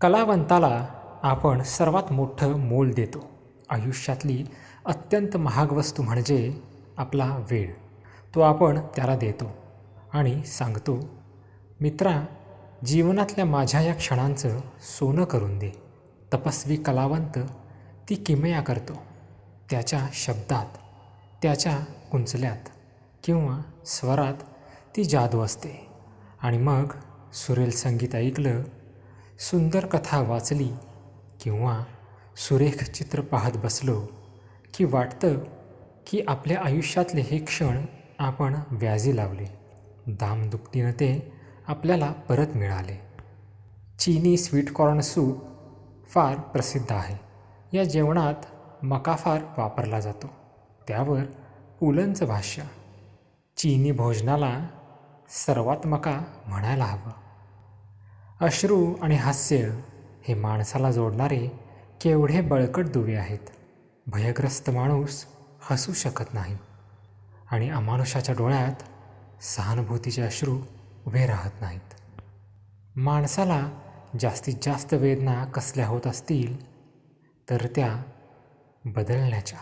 कलावंताला आपण सर्वात मोठं मोल देतो. आयुष्यातली अत्यंत महाग वस्तू म्हणजे आपला वेळ. तो आपण त्याला देतो आणि सांगतो मित्रा जीवनातल्या माझ्या या क्षणांचं सोनं करून दे. तपस्वी कलावंत ती किमया करतो. त्याच्या शब्दात त्याच्या कुंचल्यात किंवा स्वरात ती जादू असते. आणि मग सुरेल संगीत ऐकलं सुंदर कथा वाचली किंवा सुरेख चित्र पाहत बसलो की वाटतं की आपल्या आयुष्यातले हे क्षण आपण व्याजी लावले. दामदुपटीनं ते आपल्याला परत मिळाले. चीनी स्वीटकॉर्न सूप फार प्रसिद्ध आहे. या जेवणात मका फार वापरला जातो. त्यावर पुलंचं भाष्य. चीनी भोजनाला सर्वात मका म्हणायला हवं. अश्रू आणि हास्य हे माणसाला जोडणारे केवढे बळकट दुवे आहेत. भयग्रस्त माणूस हसू शकत नाही आणि अमानुषाच्या डोळ्यात सहानुभूतीचे अश्रू उभे राहत नाहीत. माणसाला जास्तीत जास्त वेदना कसल्या होत असतील तर त्या बदलण्याच्या.